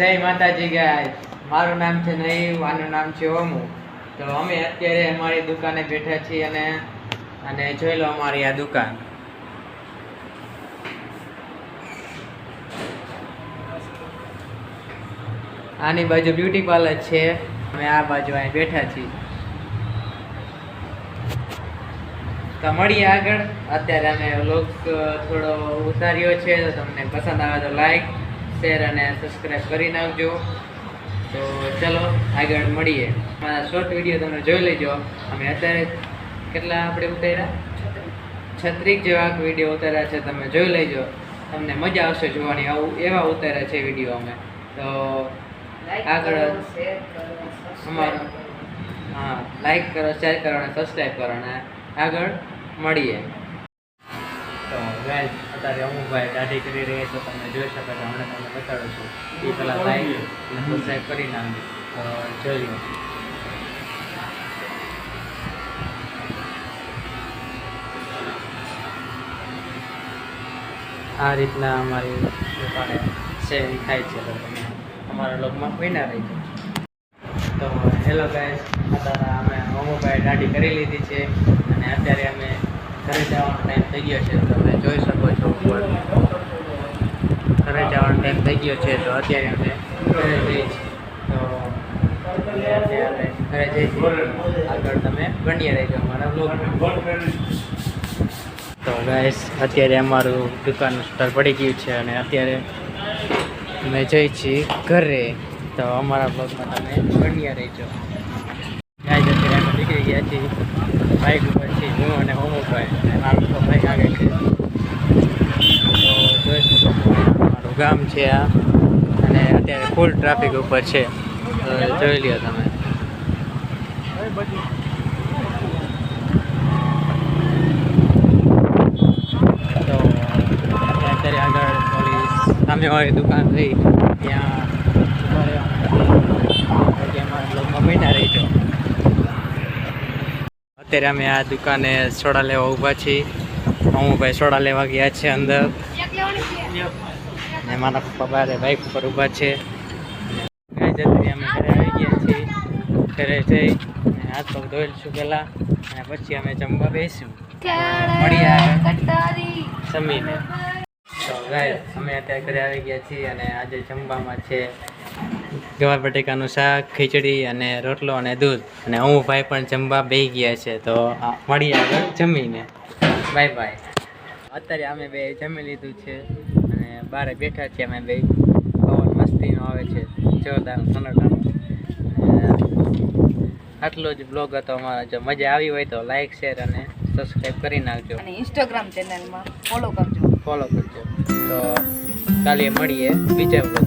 જય માતાજી ગાય મારું નામ છે નહીવ આનું નામ છે ઓમુ. તો અમે અત્યારે અમારી દુકાને બેઠા છીએ અને અને જોઈ લો અમારી આ દુકાન. આની બાજુ બ્યુટી પાર્લર છે. અમે આ બાજુ અહીં બેઠા છીએ. તો મળીએ આગળ. અત્યારે અમે લોક થોડો ઉતાર્યો છે. તો તમને પસંદ આવે તો લાઈક શેર અને સબસ્ક્રાઈબ કરી નાખજો. તો ચલો આગળ મળીએ. મારા શોર્ટ વીડિયો તમે જોઈ લેજો. અમે અત્યારે કેટલા આપણે ઉતાર્યા છત્રીસ. જેવા વીડિયો ઉતાર્યા છે તમે જોઈ લેજો. તમને મજા આવશે જોવાની. આવું એવા ઉતાર્યા છે વીડિયો અમે. તો આગળ અમારો હા લાઈક કરો શેર કરો અને સબસ્ક્રાઈબ કરો. અને આગળ મળીએ. તો ગાઈસ અત્યારે અમુકભાઈ દાઢી કરી રહી છો તમે જોઈ શકો છો હમણાં તમને બતાડું છું. એ પેલા ભાઈ સબસ્ક્રાઈબ કરી નાખજો તો જોઈ લો. આ રીતના અમારી દુકાને સેવિંગ થાય છે તો તમે અમારા લોગમાં કોઈના રહી તો હેલો ગાઈસ અત્યારે અમે અમુભાઈ દાઢી કરી લીધી છે અને અત્યારે અમે ઘરે જવાનો ટાઈમ થઈ ગયો છે તમે જોઈ શકો છો ઘરે જવાનો ટાઈમ થઈ ગયો છે, તો અત્યારે અમે ઘરે જઈએ છીએ. ઘરે જઈશું આગળ તમે ગણ્યા રહેજો અમારા બ્લોગમાં તો ગાઈસ અત્યારે અમારું દુકાનનું સ્તર પડી ગયું છે અને અત્યારે અમે જઈ છીએ ઘરે. તો અમારા બ્લોગમાં તમે બન્યા રહેજો. ગાઈસ અત્યારે અમે નીકળી ગયા છીએ. બાઇક ઉપર છીએ હું અને હોમુભાઈ મારો તો ભાઈ આગળ છે. તો જોઈ છો ગામ છે આ. અને અત્યારે ફૂલ ટ્રાફિક ઉપર છે. તો જોઈ લ્યો તમે. તો અત્યારે આગળ સામે સામેવાળી દુકાન રહી ત્યાં ઊભા રહેવાનું હતું. કે અમારા બ્લોગમાં બન્યા રહીજો અત્યારે અમે આ દુકાને સોડા લેવા ઊભા છીએ. હું ભાઈ સોડા લેવા ગયા છે અંદર. ને મારા પપ્પા બારે બાઇક ઉપર ઊભા છે. જતી અમે ઘરે આવી ગયા છીએ. ઘરે જઈ હાથ પગ ધોઈશું પહેલાં. અને પછી અમે જમવા બેસીશું. મળીએ. જમીને. તો ગાય અમે અત્યારે ઘરે આવી ગયા છીએ અને આજે જમવામાં છે ગવાર બટેકાનું શાક ખીચડી અને રોટલો અને દૂધ. અને હું ભાઈ પણ જમવા બેસી ગયા છે તો મળીએ આગળ જમીને. Bye bye. અત્યારે અમે બે જમી લીધું છે અને બહાર બેઠા છીએ અમે બે. પવન મસ્તીનો આવે છે. જોરદાર સનટાનો આટલો જ બ્લોગ હતો અમારો જો મજા આવી હોય તો લાઈક શેર અને સબસ્ક્રાઈબ કરી નાખજો. અને ઇન્સ્ટાગ્રામ ચેનલમાં ફોલો કરજો. ફોલો કરજો. તો કાલે મળીએ બીજા બ્લોગ